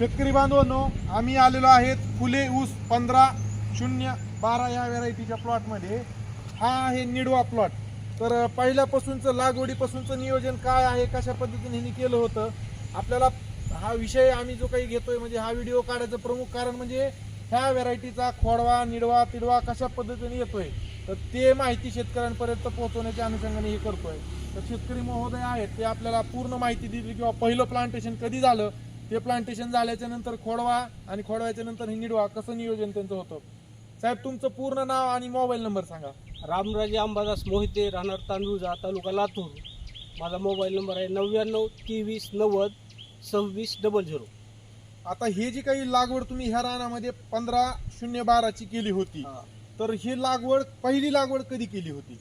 शेतकरी बांधवांनो आम्ही आलेलो आहेत फुले ऊस पंधरा शून्य बारा या व्हेरायटीच्या प्लॉटमध्ये. हा आहे निडवा प्लॉट. तर पहिल्यापासूनचं लागवडीपासूनचं नियोजन काय आहे कशा पद्धतीने ह्यांनी केलं होतं आपल्याला हा विषय आम्ही जो काही घेतोय म्हणजे हा व्हिडिओ काढायचं प्रमुख कारण म्हणजे ह्या व्हेरायटीचा खोडवा निडवा तिडवा कशा पद्धतीने येतोय. तर ते माहिती शेतकऱ्यांपर्यंत पोहोचवण्याच्या अनुषंगाने हे करतोय. तर शेतकरी महोदय आहेत ते आपल्याला पूर्ण माहिती दिली किंवा पहिलं प्लांटेशन कधी झालं ते प्लांटेशन झाल्याच्यानंतर खोडवा आणि खोडव्याच्या नंतर हे निडवा कसं नियोजन त्यांचं होतं? साहेब तुमचं पूर्ण नाव आणि मोबाईल नंबर सांगा. रामराजे अंबादास मोहिते राहणार तांदूळजा तालुका लातूर. माझा मोबाईल नंबर आहे नव्याण्णव तेवीस नव्वद सव्वीस डबल झिरो आता हे जी काही लागवड तुम्ही ह्या रानामध्ये पंधरा शून्य बाराची केली होती तर ही लागवड पहिली लागवड कधी केली होती?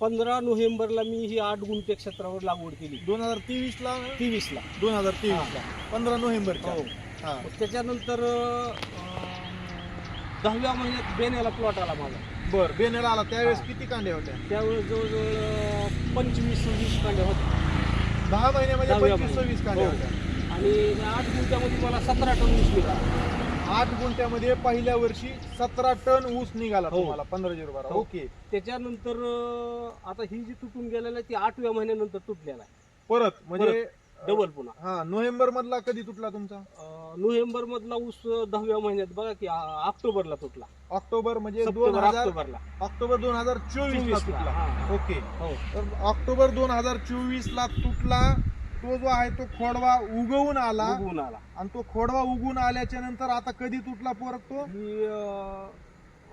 पंधरा नोव्हेंबरला मी ही आठ गुंठे क्षेत्रावर लागवड केली. दोन हजार तेवीस ला तेवीसला. दोन हजार तेवीस ला पंधरा नोव्हेंबर हो. मग त्याच्यानंतर अं, दहाव्या महिन्यात बेण्याला प्लॉट आला माझा. बर बेनेला आला. त्यावेळेस हा. किती कांड्या होत्या? त्यावेळेस जवळजवळ अं, पंचवीस सव्वीस कांड्या होत्या. दहा महिन्यामध्ये दहाव्या पंचवीस सव्वीस कांड्या हो. होत्या. आणि या आठ गुंठ्यामध्ये मला सतरा टन ऊस मिळाला आठ गुंठ्यामध्ये पहिल्या वर्षी सतरा टन ऊस निघाला हो. तुम्हाला पंधरा झिरो बारा हो. ओके. त्याच्यानंतर अं, आता ही जी तुटून गेलेला आहे ती आठव्या महिन्यानंतर तुटलेला आहे. परत म्हणजे डबल पुन्हा. हा नोव्हेंबर मधला कधी तुटला तुमचा? नोव्हेंबर मधला ऊस अं, दहाव्या महिन्यात बघा की आ- ऑक्टोबरला तुटला. ऑक्टोबर म्हणजे दोन सप्टेंबर हजार ऑक्टोबरला. ऑक्टोबर दोन हजार चोवीस ला 24 ला, तुटला. हा. ओके. हो. तर ऑक्टोबर दोन हजार चोवीस ला तुटला तो जो आहे तो खोडवा उगवून आला. उगवून आला. आणि तो खोडवा उगवून आल्याच्यानंतर आता कधी तुटला परत तो? ही अं,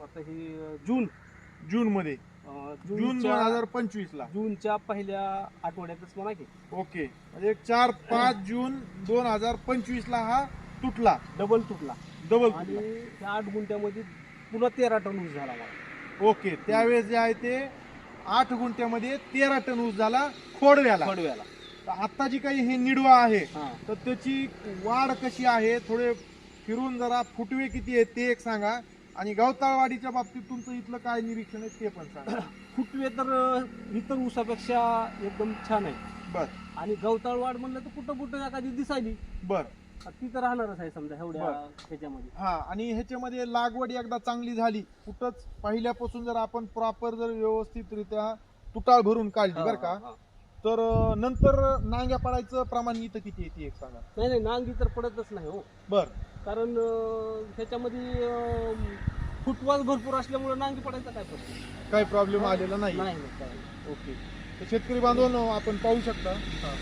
आता ही अं, जून. जून मध्ये. अं, जून दोन जूनच्या हजार पंचवीस ला. जूनच्या पहिल्या आठवड्यातच म्हणा की. ओके. म्हणजे चार पाच जून दोन हजार पंचवीस ला हा तुटला. डबल तुटला. डबल आणि त्या आठ गुंठ्यामध्ये पुन्हा तेरा टन ऊस झाला मला. ओके. त्यावेळेस जे आहे ते आठ गुंठ्यामध्ये तेरा टन ऊस झाला खोडव्याला. खडव्याला. तर आता जी काही हे निडवा आहे तर त्याची वाढ कशी आहे थोडे फिरून जरा फुटवे किती आहेत ते एक सांगा. आणि गवताळवाडीच्या बाबतीत तुमचं इथलं काय निरीक्षण आहे ते पण सांगा. फुटवे तर इतर ऊसापेक्षा एकदम छान आहे बर. आणि गवताळ वाढ म्हणलं तर कुठं कुठं एखादी दिसायली. बर. ती तर राहणारच आहे समजा एवढ्या. ह्याच्यामध्ये. हा आणि ह्याच्यामध्ये लागवड एकदा चांगली झाली कुठंच पहिल्यापासून जर आपण प्रॉपर जर व्यवस्थितरित्या तुटाळ भरून काढली बरं का. तर नंतर नांग्या पडायचं प्रमाण इथं किती येते एक सांगा. नाही नाही नांगी तर पडतच नाही हो. बर. कारण अं, ह्याच्यामध्ये अं, फुटवास भरपूर असल्यामुळे नांगी पडायचा काय प्रश्न? काही प्रॉब्लेम आलेला नाही? नाही नाही, काय ओके. तर शेतकरी बांधवांनो आपण पाहू शकता.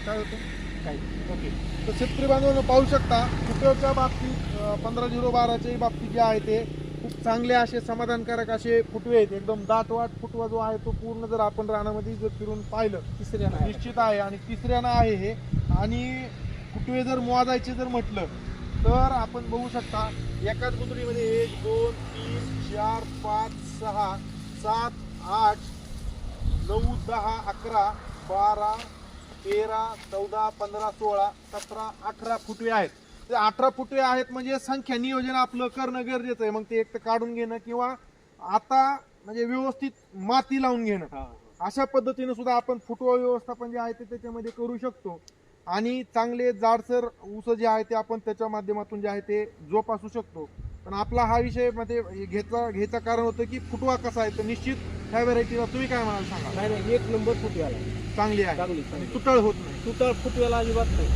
काय होतं? काही ओके. तर शेतकरी बांधवांनो पाहू शकता फुटव्याच्या बाबतीत पंधरा झिरो बाराच्या बाबतीत जे आहे ते खूप चांगले असे समाधानकारक असे फुटवे आहेत. एकदम दाटवाट फुटवा जो आहे तो पूर्ण जर आपण रानामध्ये जर फिरून पाहिलं तिसऱ्या नाही निश्चित आहे. आणि तिसऱ्यानं आहे हे. आणि फुटवे जर मोजायचे जर म्हटलं तर आपण बघू शकता एकाच गुंतडीमध्ये एक दोन तीन चार पाच सहा सात आठ नऊ दहा अकरा बारा तेरा चौदा पंधरा सोळा सतरा अठरा फुटवे आहेत. ते अठरा फुटवे आहेत म्हणजे संख्या नियोजन आपलं करणं गरजेचं आहे. मग ते एक तर काढून घेणं किंवा आता म्हणजे व्यवस्थित माती लावून घेणं. अशा पद्धतीने सुद्धा आपण फुटवा व्यवस्थापन जे आहे ते त्याच्यामध्ये करू शकतो. आणि चांगले जाडसर ऊस जे आहे ते आपण त्याच्या माध्यमातून जे आहे ते जोपासू शकतो. पण आपला हा विषयमध्ये घ्यायचा घ्यायचं कारण होतं की फुटवा कसा आहे तर निश्चित ह्या व्हरायटीला तुम्ही काय म्हणाल सांगा? नाही नाही एक नंबर फुटव्याला. चांगली आहे. चांगली तुटळ होत नाही. तुटळ फुटव्याला अजिबात नाही.